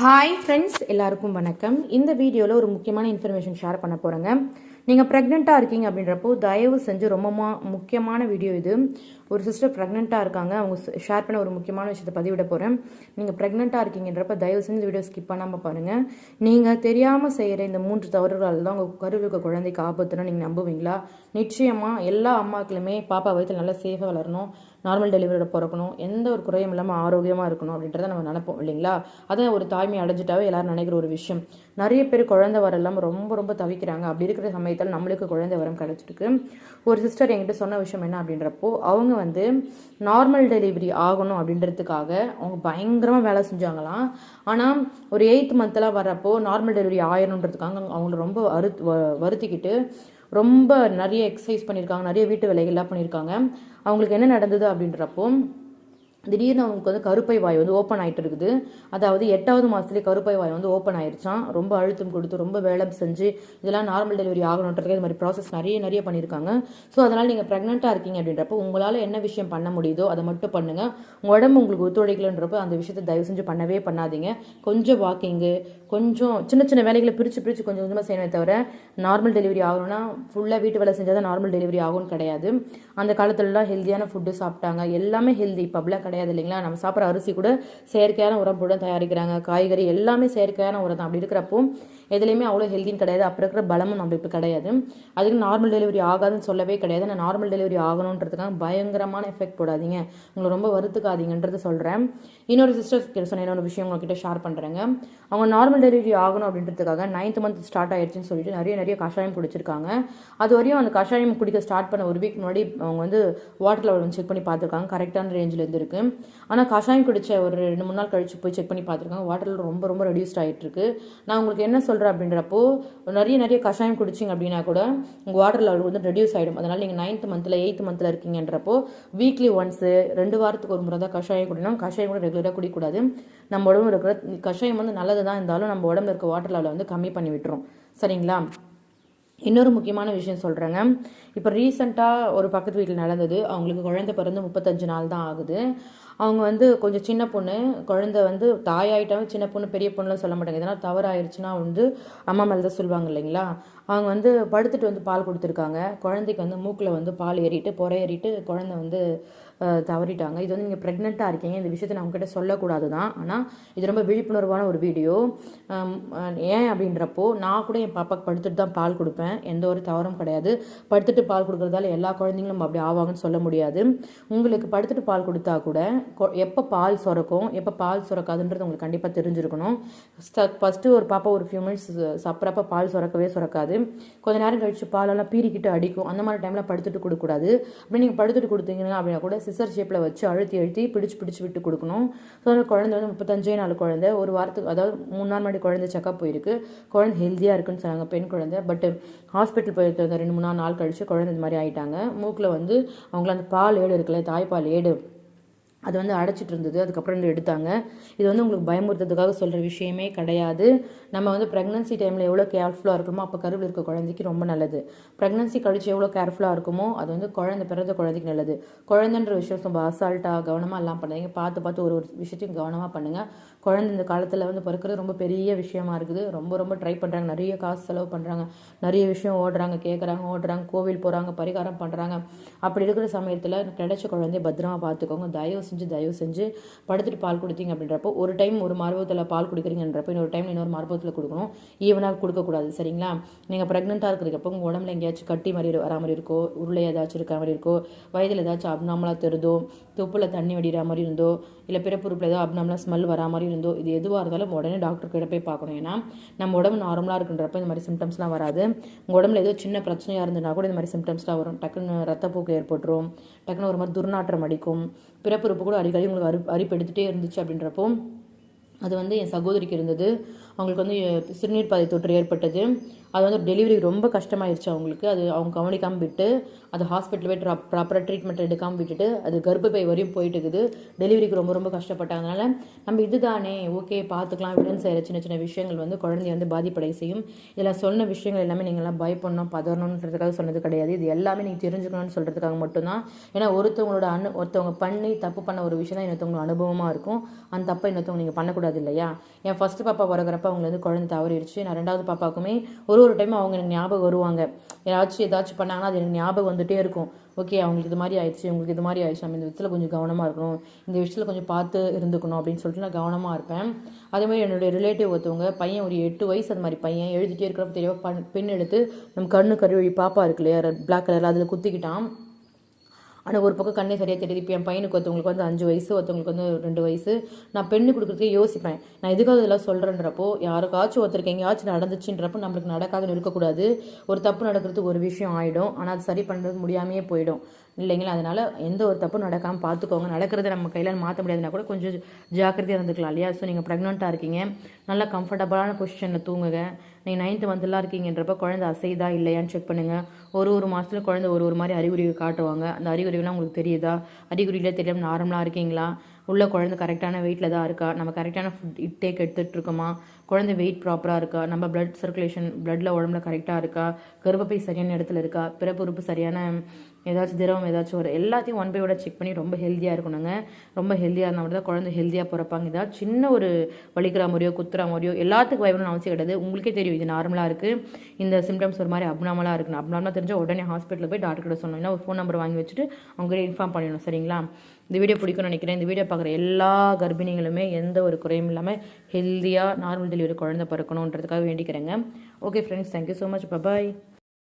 Hi friends எல்லாருக்கும் வணக்கம். இந்த வீடியோவில் ஒரு முக்கியமான இன்ஃபர்மேஷன் ஷேர் பண்ண போகிறேங்க நீங்கள் ப்ரெக்னெண்ட்டாக இருக்கீங்க அப்படின்றப்போ தயவு செஞ்சு ரொம்ப முக்கியமான வீடியோ இது. ஒரு சிஸ்டர் ப்ரெக்னெண்ட்டாக இருக்காங்க. அவங்க ஷேர் பண்ண ஒரு முக்கியமான விஷயத்தை பதிவிட போகிறேன் நீங்கள் ப்ரெக்னெண்ட்டாக இருக்கீங்கன்றப்ப தயவு செஞ்சு இந்த வீடியோ ஸ்கிப் பண்ணாமல் பாருங்கள் நீங்கள் தெரியாமல் செய்கிற இந்த மூன்று தவறுகளால் தான் உங்கள் கருவில் இருக்க குழந்தைக்கு ஆபத்துன்னு நீங்கள் நம்புவீங்களா? நிச்சயமாக எல்லா அம்மாக்களுமே பாப்பா வயிற்றில் நல்லா சேஃபாக வளரணும். நார்மல் டெலிவரியோட பிறக்கணும். எந்த ஒரு குறையும் இல்லாமல் ஆரோக்கியமாக இருக்கணும் அப்படின்றத நம்ம நினைப்போம் இல்லைங்களா? அதை ஒரு தாய்மை அடைஞ்சிட்டாவே எல்லாரும் நினைக்கிற ஒரு விஷயம். நிறைய பேர் குழந்தை வர இல்லாமல் ரொம்ப ரொம்ப தவிக்கிறாங்க. அப்படி இருக்கிற சமயத்தில் நம்மளுக்கு குழந்தை வரம் கிடச்சிருக்கு. ஒரு சிஸ்டர் என்கிட்ட சொன்ன விஷயம் என்ன அப்படின்றப்போ அவங்க வந்து நார்மல் டெலிவரி ஆகணும் அப்படின்றதுக்காக அவங்க பயங்கரமாக வேலை செஞ்சாங்களாம். ஆனால் ஒரு எயித் மந்த்லாம் வரப்போ நார்மல் டெலிவரி ஆயிரணுன்றதுக்காக அவங்கள ரொம்ப அறுத்து வ- வருத்திக்கிட்டு ரொம்ப நிறைய எக்ஸசைஸ் பண்ணியிருக்காங்க நிறைய வீட்டு வேலைகள்லாம் பண்ணியிருக்காங்க. அவங்களுக்கு என்ன நடந்தது அப்படின்றப்போ திடீர்னு அவங்களுக்கு வந்து கருப்பை வாய் வந்து ஓப்பன் ஆயிட்டு இருக்குது அதாவது எட்டாவது மாதத்துலேயே கருப்பை வாய் வந்து ஓப்பன் ஆயிருச்சான் ரொம்ப அழுத்தம் கொடுத்து ரொம்ப வேலை செஞ்சு இதெல்லாம் நார்மல் டெலிவரி ஆகணுன்றதுக்கு இது மாதிரி ப்ராசஸ் நிறைய நிறைய பண்ணியிருக்காங்க. ஸோ அதனால் நீங்கள் ப்ரெக்னெண்ட்டாக இருக்கீங்க அப்படின்றப்போ உங்களால் என்ன விஷயம் பண்ண முடியுதோ அதை மட்டும் பண்ணுங்கள் உங்கள் உடம்பு உங்களுக்கு ஒத்துழைக்கலன்றப்போ அந்த விஷயத்தை தயவு செஞ்சு பண்ணவே பண்ணாதீங்க. கொஞ்சம் வாக்கிங்கு கொஞ்சம் சின்ன சின்ன வேலைகளை பிரித்து பிரித்து கொஞ்சம் கொஞ்சமாக செய்யணுமே தவிர நார்மல் டெலிவரி ஆகணும்னா ஃபுல்லாக வீட்டு வேலை செஞ்சால் தான் நார்மல் டெலிவரி ஆகும்னு கிடையாது. அந்த காலத்துலலாம் ஹெல்த்தியான ஃபுட்டு சாப்பிட்டாங்க. எல்லாமே ஹெல்தி இப்போ அப்படிலாம் கிடையாது இல்லைங்களா? நம்ம சாப்பிட்ற அரிசி கூட செயற்கையான உரம் போட்டு தயாரிக்கிறாங்க. காய்கறி எல்லாமே செயற்கையான உரம் தான். அப்படி இருக்கிறப்போ எதுலேயுமே அவ்வளோ ஹெல்த்தின்னு கிடையாது. அப்போ இருக்கிற பலமும் நம்மளுக்கு கிடையாது. அதுக்கு நார்மல் டெலிவரி ஆகாதுன்னு சொல்லவே கிடையாது. நான் நார்மல் டெலிவரி ஆகணுன்றதுக்காக பயங்கரமான எஃபெக்ட் போடாதீங்க. உங்களை ரொம்ப வருத்துக்காதீங்கன்றது சொல்கிறேன் இன்னொரு சிஸ்டர் கிட்ட சொன்ன இன்னொரு விஷயம் உங்ககிட்ட ஷேர் பண்ணுறேங்க அவங்க நார்மல் டெலிவரி ஆகணும் அப்படின்றதுக்காக நைன்த் மந்த் ஸ்டார்ட் ஆயிடுச்சுன்னு சொல்லிட்டு நிறைய நிறைய கஷாயம் குடிச்சிருக்காங்க. அது வரையும் அந்த கஷாயம் குடிக்க ஸ்டார்ட் பண்ண ஒரு வீக் முன்னாடி அவங்க வந்து வாட்டர் லெவல் செக் பண்ணி பார்த்துருக்காங்க. கரெக்டான ரேஞ்சில் இருந்திருக்கு ஆனால் கஷாயம் குடித்த ஒரு ரெண்டு மூணு நாள் கழித்து போய் செக் பண்ணி பார்த்துருக்காங்க. வாட்டர் ரொம்ப ரொம்ப ரெடியூஸ்ட் ஆகிட்டுருக்கு நான் உங்களுக்கு என்ன சொல்கிறேன் அப்படின்றப்போ நிறைய நிறைய கஷாயம் குடிச்சிங்க அப்படின்னா கூட உங்கள் வாட்டர் லெவல் வந்து ரெடியூஸ் ஆகிடும் அதனால் நீங்கள் நைன்த் மந்தில் எயித் மந்தில் இருக்கீங்கன்றப்போ வீக்லி ஒன்ஸு ரெண்டு வாரத்துக்கு ஒரு முறை தான் கஷாயம் குடிக்கணும். கஷாயம் கூட ரெகுலராக குடிக்கக்கூடாது. நம்ம உடம்பு இருக்கிற கஷாயம் வந்து நல்லது தான் இருந்தாலும் நம்ம உடம்புல இருக்க வாட்டர் லெவலை வந்து கம்மி பண்ணி விட்டுரும். சரிங்களா? இன்னொரு முக்கியமான விஷயம் சொல்கிறேங்க இப்போ ரீசெண்டாக ஒரு பக்கத்து வீட்டில் நடந்தது. அவங்களுக்கு குழந்த பிறந்து முப்பத்தஞ்சு நாள் தான் ஆகுது. அவங்க வந்து கொஞ்சம் சின்ன பொண்ணு. குழந்த வந்து தாயாயிட்டாலும் சின்ன பொண்ணு பெரிய பொண்ணுலாம் சொல்ல மாட்டாங்க. இதனால் தவறாயிருச்சுன்னா வந்து அம்மா மேலே தான் சொல்லுவாங்க இல்லைங்களா? அவங்க வந்து படுத்துட்டு வந்து பால் கொடுத்துருக்காங்க. குழந்தைக்கு வந்து மூக்கில் வந்து பால் ஏறிட்டு புறை ஏறிட்டு குழந்தை வந்து தவறிட்டாங்க. இது வந்து நீங்கள் ப்ரெக்னெண்ட்டாக இருக்கீங்க. இந்த விஷயத்தை நான் உங்ககிட்ட சொல்லக்கூடாது தான் ஆனால் இது ரொம்ப விழிப்புணர்வான ஒரு வீடியோ. ஏன் அப்படின்றப்போ நான் கூட என் பாப்பாவுக்கு படுத்துட்டு தான் பால் கொடுப்பேன். எந்த ஒரு தவறும் கிடையாது. படுத்துட்டு பால் கொடுக்குறதால எல்லா குழந்தைங்களும் அப்படி ஆவாங்கன்னு சொல்ல முடியாது. உங்களுக்கு படுத்துட்டு பால் கொடுத்தா கூட கொ- எப்போ பால் சுரக்கும் எப்போ பால் சுரக்காதுன்றது உங்களுக்கு கண்டிப்பாக தெரிஞ்சிருக்கணும். ஃபஸ்ட்டு ஒரு பாப்பா ஒரு ஃபியூ மினிட்ஸ் சாப்பிட்றப்ப பால் சுரக்கவே சுரக்காது. கொஞ்ச நேரம் கழிச்சு பாலெல்லாம் பீறிக்கிட்டு அடிக்கும். அந்த மாதிரி டைமில் படுத்துட்டு கொடுக்கக்கூடாது. அப்படி நீங்கள் படுத்துட்டு கொடுத்தீங்க அப்படின்னா கூட சிசர் ஷேப்பில் வச்சு அழுத்தி அழுத்தி பிடிச்சு பிடிச்சு விட்டு கொடுக்கணும். ஸோ அந்த குழந்தை வந்து முப்பத்தஞ்சே நாலு குழந்தை ஒரு வாரத்துக்கு அதாவது மூணு நாள் முன்னாடி குழந்தை செக்கப் போயிருக்கு. குழந்தை ஹெல்த்தியாக இருக்குன்னு சொன்னாங்க பெண் குழந்தை. பட் ஹாஸ்பிட்டல் போயிருக்க ரெண்டு மூணு நாள் கழிச்சு குழந்தை இந்த மாதிரி ஆயிட்டாங்க. மூக்கில் வந்து அவங்கள அந்த பால் ஏடு இருக்குல்ல தாய்ப்பால் ஏடு அது வந்து அடைச்சிட்டு இருந்தது அதுக்கப்புறம் வந்து எடுத்தாங்க. இது வந்து உங்களுக்கு பயமுறுத்துறதுக்காக சொல்கிற விஷயமே கிடையாது. நம்ம வந்து ப்ரெக்னன்சி டைமில் எவ்வளோ கேர்ஃபுல்லாக இருக்குமோ அப்போ கருவில் இருக்க குழந்தைக்கு ரொம்ப நல்லது. ப்ரெக்னன்சி கழிச்சு எவ்வளோ கேர்ஃபுல்லாக இருக்குமோ அது வந்து குழந்தை பிறந்த குழந்தைக்கு நல்லது. குழந்தைன்ற விஷயம் ரொம்ப அசால்ட்டாக கவனமாக எல்லாம் பண்ணுறீங்க பார்த்து பார்த்து ஒரு ஒரு விஷயத்தையும் கவனமாக பண்ணுங்கள் குழந்தை இந்த காலத்தில் வந்து பிறக்கிறது ரொம்ப பெரிய விஷயமா இருக்குது. ரொம்ப ரொம்ப ட்ரை பண்ணுறாங்க நிறைய காசு செலவு பண்ணுறாங்க நிறைய விஷயம் ஓடுறாங்க கேட்குறாங்க ஓடுறாங்க கோவில் போகிறாங்க பரிகாரம் பண்ணுறாங்க அப்படி இருக்கிற சமயத்தில் கிடைச்ச குழந்தைய பத்திரமா பார்த்துக்கோங்க. தயவு செஞ்சு தயவு செஞ்சு படுத்துட்டு பால் கொடுத்தீங்க அப்படின்றப்போ ஒரு டைம் ஒரு மார்பத்தில் பால் கொடுக்குறீங்கன்றப்போ இன்னொரு டைம் இன்னொரு மார்பத்தில் கொடுக்கணும். ஈவனாக கொடுக்கக்கூடாது சரிங்களா? நீங்கள் ப்ரெக்னெண்ட்டாக இருக்கிறதுக்கப்போ உங்கள் உடம்புல எங்கேயாச்சும் கட்டி மாதிரி வரா மாதிரி இருக்கோ உருளை ஏதாச்சும் இருக்க மாதிரி இருக்கோ வயதில் ஏதாச்சும் அப்னாமலாக தெரிதோ தொப்பில் தண்ணி வடிகிற மாதிரி இருந்தோ இல்லை பிறப்புறுப்பில் ஏதோ அப்னாமலாக ஸ்மெல் வரா மாதிரி இருந்தோ இது எதுவாக இருந்தாலும் உடனே டாக்டர் கிட்ட போய் பார்க்கணும். ஏன்னா நம்ம உடம்பு நார்மலாக இருக்குன்றப்ப இந்த மாதிரி சிம்டம்ஸ்லாம் வராது. உங்கள் உடம்புல ஏதோ சின்ன பிரச்சனையாக இருந்ததுனா கூட இந்த மாதிரி சிம்டம்ஸ்லாம் வரும். டக்குன்னு ரத்தப்போக்கு ஏற்பட்டுரும். டக்குன்னு ஒரு மாதிரி துர்நாற்றம் அடிக்கும். பிறப்புறுப்பு கூட அடிக்கடி உங்களுக்கு அரி அரிப்பு எடுத்துகிட்டே இருந்துச்சு அப்படின்றப்போ அது வந்து என் சகோதரிக்கு இருந்தது அவங்களுக்கு வந்து சிறுநீர் பாதை தொற்று ஏற்பட்டது. அது வந்து டெலிவரி ரொம்ப கஷ்டமாயிருச்சு அவங்களுக்கு. அது அவங்க கவனிக்காமல் விட்டு அது ஹாஸ்பிட்டல் போய் ப்ராப்பராக ட்ரீட்மெண்ட் எடுக்காமல் விட்டுட்டு அது கர்ப்பப்பை வரையும் போயிட்டு இருக்குது. டெலிவரிக்கு ரொம்ப ரொம்ப கஷ்டப்பட்டாங்க நம்ம இதுதானே ஓகே பார்த்துக்கலாம் விடன் செய்கிற சின்ன சின்ன விஷயங்கள் வந்து குழந்தைய வந்து பாதிப்படை செய்யும். இதில் சொன்ன விஷயங்கள் எல்லாமே நீங்கள்லாம் பயப்படணும் பதறணுன்றதுக்காக சொன்னது கிடையாது. இது எல்லாமே நீங்கள் தெரிஞ்சுக்கணும்னு சொல்கிறதுக்காக மட்டும்தான். ஏன்னா ஒருத்தவங்களோட அனு ஒருத்தவங்க பண்ணி தப்பு பண்ண ஒரு விஷயம் தான் இன்னொருத்தவங்க அனுபவமாக இருக்கும். அந்த தப்பை இன்னொருத்தவங்க நீங்கள் பண்ணக்கூடாது இல்லையா? என் ஃபஸ்ட்டு பாப்பா பிறகுறப்ப அவங்க வந்து குழந்தை தவறிடுச்சு. நான் ரெண்டாவது பாப்பாவுக்குமே ஒரு ஒரு டைம் அவங்க எனக்கு ஞாபகம் வருவாங்க. ஏதாச்சும் ஏதாச்சும் பண்ணாங்கன்னா அது எனக்கு ஞாபகம் வந்துட்டே இருக்கும். ஓகே அவங்களுக்கு இது மாதிரி ஆயிடுச்சு உங்களுக்கு இது மாதிரி ஆயிடுச்சு. நம்ம இந்த விஷயத்தில் கொஞ்சம் கவனமாக இருக்கணும். இந்த விஷயத்தில் கொஞ்சம் பார்த்து இருந்துக்கணும் அப்படின்னு சொல்லிட்டு நான் கவனமாக இருப்பேன். அதே மாதிரி என்னுடைய ரிலேட்டிவ் ஒருத்தவங்க பையன் ஒரு எட்டு வயசு அது மாதிரி பையன் எழுதிட்டே இருக்கிறப்ப தெரியவா பண் பெண் எடுத்து நம்ம கண்ணு கருவழி பாப்பா இருக்கு இல்லையா பிளாக் கலரில் அதில் குத்திக்கிட்டான். ஆனால் ஒரு பக்கம் கண்ணே சரியாக தெரியுது இப்போ என் பையனுக்கு ஒருத்தவங்களுக்கு வந்து அஞ்சு வயசு ஒருத்தவங்களுக்கு வந்து ரெண்டு வயசு. நான் பெண்ணு கொடுக்குறதுக்கே யோசிப்பேன். நான் எதுக்காக இதெல்லாம் சொல்கிறேன்றப்போ யாருக்காச்சும் ஒருத்தருக்கு எங்கேயாச்சும் நடந்துச்சுன்றப்போ நம்மளுக்கு நடக்காதுன்னு இருக்கக்கூடாது. ஒரு தப்பு நடக்கிறதுக்கு ஒரு விஷயம் ஆகிடும் ஆனால் அது சரி பண்ணுறது முடியாமையே போயிடும். இல்லைங்களா? அதனால் எந்த ஒரு தப்பும் நடக்காமல் பார்த்துக்கோங்க நடக்கிறத நம்ம கையில் மாற்ற முடியாதுன்னா கூட கொஞ்சம் ஜாக்கிரதையாக இருந்துக்கலாம் இல்லையா? ஸோ நீங்கள் ப்ரெக்னெண்ட்டாக இருக்கீங்க. நல்லா கம்ஃபர்டபுளான பொசிஷனில் தூங்குங்க. நீங்கள் நைன்த்து மந்த்லாம் இருக்கீங்கன்றப்ப குழந்தை அசைதா இல்லையான்னு செக் பண்ணுங்கள் ஒரு ஒரு மாதத்துல குழந்தை ஒரு ஒரு மாதிரி அறிகுறி காட்டுவாங்க. அந்த அறிகுறிகள்லாம் உங்களுக்கு தெரியுதா? அறிகுறிகளே தெரியாமல் நார்மலாக இருக்கீங்களா? உள்ள குழந்தை கரெக்டான வெயிட்டில் தான் இருக்கா? நம்ம கரெக்டான ஃபுட் இன்டேக் எடுத்துகிட்டு இருக்கோமா? குழந்தை வெயிட் ப்ராப்பராக இருக்கா? நம்ம பிளட் சர்க்குலேஷன் பிளட்டில் உடம்புல கரெக்டாக இருக்கா? கருப்பப்பை சரியான இடத்துல இருக்கா? பிறப்பு உறுப்பு சரியான ஏதாச்சும் திரவம் ஏதாச்சும் ஒரு எல்லாத்தையும் ஒன் பையோட செக் பண்ணி ரொம்ப ஹெல்த்தியாக இருக்கணுங்க. ரொம்ப ஹெல்த்தியாக இருந்தால் மட்டும் தான் குழந்தை ஹெல்த்தியாக பிறப்பாங்க. ஏதாவது சின்ன ஒரு வலிக்கிற மாதிரியோ குத்துற மாதிரியோ எல்லாத்துக்கும் பயப்படணும்னு அவசியம் கிடையாது. உங்களுக்கே தெரியும் இது நார்மலாக இருக்குது இந்த சிம்டம்ஸ் ஒரு மாதிரி அப்னாமலாக இருக்குன்னு. அப்னாமலாக தெரிஞ்சால் உடனே ஹாஸ்பிட்டலில் போய் டாக்டர் கிட்ட சொன்னோம்னா ஒரு ஃபோன் நம்பர் வாங்கி வச்சுட்டு அவங்ககிட்ட இன்ஃபார்ம் பண்ணிடணும் சரிங்களா? இந்த வீடியோ பிடிக்கும்னு நினைக்கிறேன். இந்த வீடியோ பார்க்குற எல்லா கர்ப்பிணிகளுமே எந்த ஒரு குறையும் இல்லாமல் ஹெல்த்தியாக நார்மல் ஒரு குழந்தை பிறக்கணுன்றதுக்காக வேண்டிக்கிறேங்க. Okay friends thank you so much bye bye